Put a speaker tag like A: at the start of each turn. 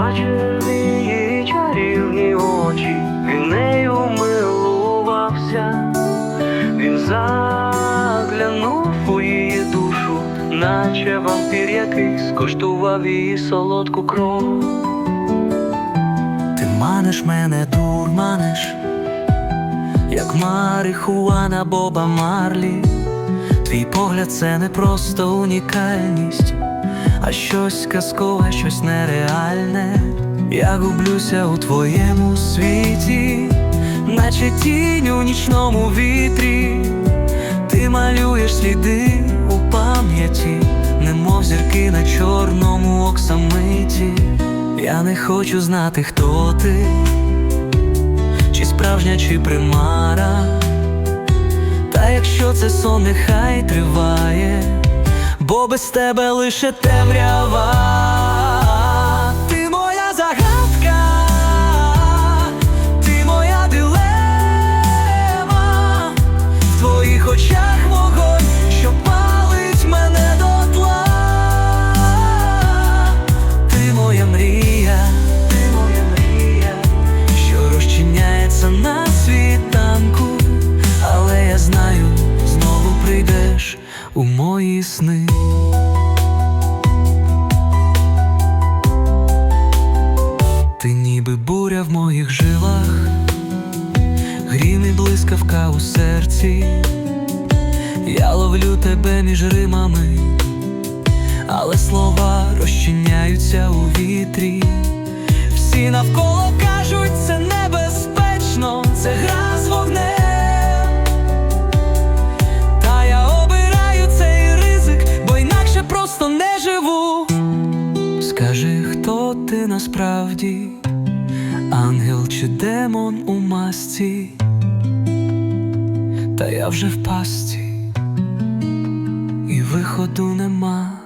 A: бачив її чарівні очі, він нею милувався, він заглянув у її душу, наче вампір якийсь скуштував її солодку кров.
B: Ти маниш мене, дурманиш, як марихуана Боба Марлі. Твій погляд це не просто унікальність, а щось казкове, щось нереальне. Я гублюся у твоєму світі, наче тінь у нічному вітрі. Ти малюєш сліди у пам'яті, немов зірки на чорному оксамиті. Я не хочу знати, хто ти, чи справжня, чи примара. Якщо це сон, нехай триває, бо без тебе лише темрява. Мої сни. Ти ніби буря в моїх жилах, грім і блискавка у серці. Я ловлю тебе між римами, але слова розчиняються у вітрі. Насправді, ангел чи демон у масці, та я вже в пасті, і виходу нема.